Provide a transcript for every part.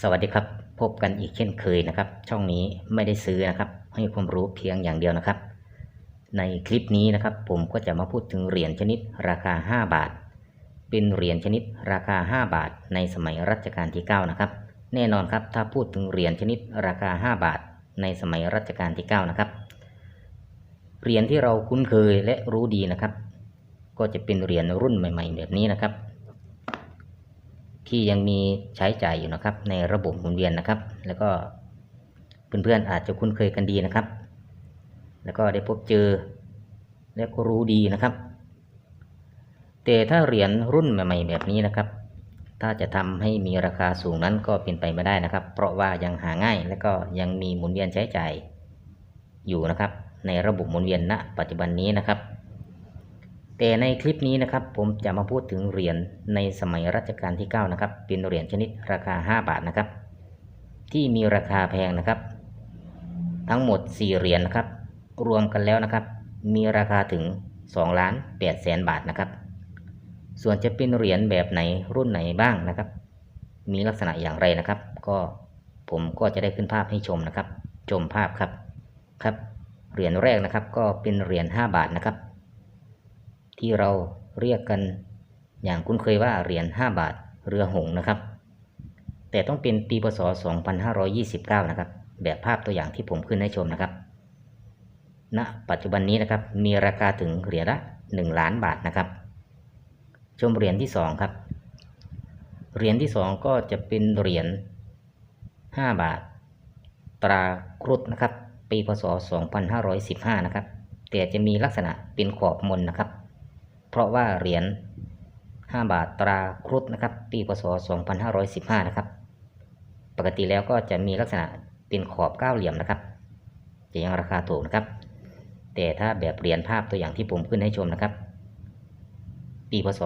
สวัสดีครับ พบกันอีกเช่นเคยนะครับ ช่องนี้ไม่ได้ซื้อนะครับ ให้ความรู้เพียงอย่างเดียวนะครับ ในคลิปนี้นะครับ ผมก็จะมาพูดถึงเหรียญชนิดราคา 5 บาท เป็นเหรียญชนิดราคา 5 บาท ในสมัยรัชกาลที่ 9 นะครับ แน่นอนครับถ้าพูดถึงเหรียญชนิดราคา 5 บาท ในสมัยรัชกาลที่ 9 นะครับเหรียญที่เราคุ้นเคยและรู้ดีนะครับ ก็จะเป็นเหรียญรุ่นใหม่ ๆ แบบนี้นะครับ ที่ยังมีใช้จ่ายอยู่นะครับ ในระบบหมุนเวียนนะครับ แล้วก็เพื่อนๆอาจจะคุ้นเคยกันดีนะครับ แล้วก็ได้พบเจอและก็รู้ดีนะครับ แต่ถ้าเหรียญรุ่นใหม่ๆแบบนี้นะครับ ถ้าจะทำให้มีราคาสูงนั้นก็เป็นไปไม่ได้นะครับ เพราะว่ายังหาง่ายและก็ยังมีหมุนเวียนใช้จ่ายอยู่นะครับ ในระบบหมุนเวียนณ ปัจจุบันนี้นะครับ แต่ในคลิปนี้นะครับผมจะมาพูดถึงเหรียญในสมัยรัชกาลที่ 9 นะครับ เป็นเหรียญชนิดราคา 5 บาทนะครับ ที่มีราคาแพงนะครับ ทั้งหมด 4 เหรียญนะครับ รวมกันแล้วนะครับ มีราคาถึง2ล้าน8แสนบาทนะครับ ส่วนจะเป็นเหรียญแบบไหนรุ่นไหนบ้างนะครับ มีลักษณะอย่างไรนะครับ ก็ผมก็จะได้ขึ้นภาพให้ชมนะครับ ชมภาพครับครับ เหรียญแรกนะครับ ก็เป็นเหรียญ5บาทนะครับ ที่เราเรียกกันอย่างคุ้นเคยว่าเหรียญ5บาทเรือหงนะครับ แต่ต้องเป็นปีพศ 2529 นะครับ แบบภาพตัวอย่างที่ผมขึ้นให้ชมนะครับณปัจจุบันนี้นะครับมีราคาถึงเหรียญละ 1 ล้านบาทนะครับ ชมเหรียญที่ 2 ครับเหรียญที่ 2 ก็จะเป็นเหรียญ5บาท ตราครุฑนะครับ ปีพศ 2515 นะครับแต่จะมีลักษณะเป็นขอบมนนะครับ เพราะว่าเหรียญ5บาทตราครุฑนะครับปีพศ 2515 นะครับ ปกติแล้วก็จะมีลักษณะเป็นขอบเก้าเหลี่ยมนะครับ จะยังราคาถูกนะครับ แต่ถ้าแบบเหรียญภาพตัวอย่างที่ผมขึ้นให้ชมนะครับ ปีพศ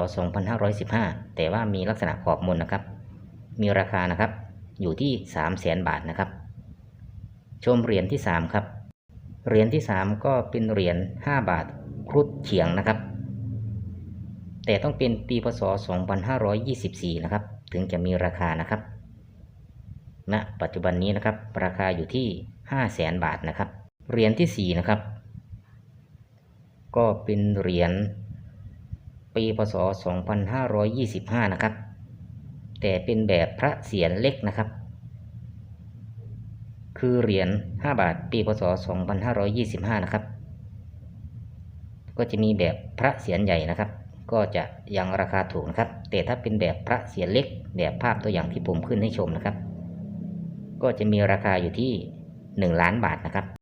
2515 แต่ว่ามีลักษณะขอบมนนะครับ มีราคานะครับอยู่ที่ 3 0 0แสนบาทนะครับ ชมเหรียญที่ 3 ครับ เหรียญที่ 3 ก็เป็นเหรียญ5บาทครุฑเฉียงนะครับ แต่ต้องเป็นปีพศ 2524 นะครับ ถึงจะมีราคานะครับณปัจจุบันนี้นะครับ ราคาอยู่ที่ 5 0 0แสนบาทนะครับ เหรียญที่ 4 นะครับ ก็เป็นเหรียญปีพศ 2525 นะครับ แต่เป็นแบบพระเศียรเล็กนะครับ คือเหรียญ 5 บาท ปีพศ 2525 นะครับ ก็จะมีแบบพระเศียรใหญ่นะครับ ก็จะยังราคาถูกนะครับ แต่ถ้าเป็นแบบพระเศียรเล็กแบบภาพตัวอย่างที่ผมขึ้นให้ชมนะครับ ก็จะมีราคาอยู่ที่ 1 ล้านบาทนะครับ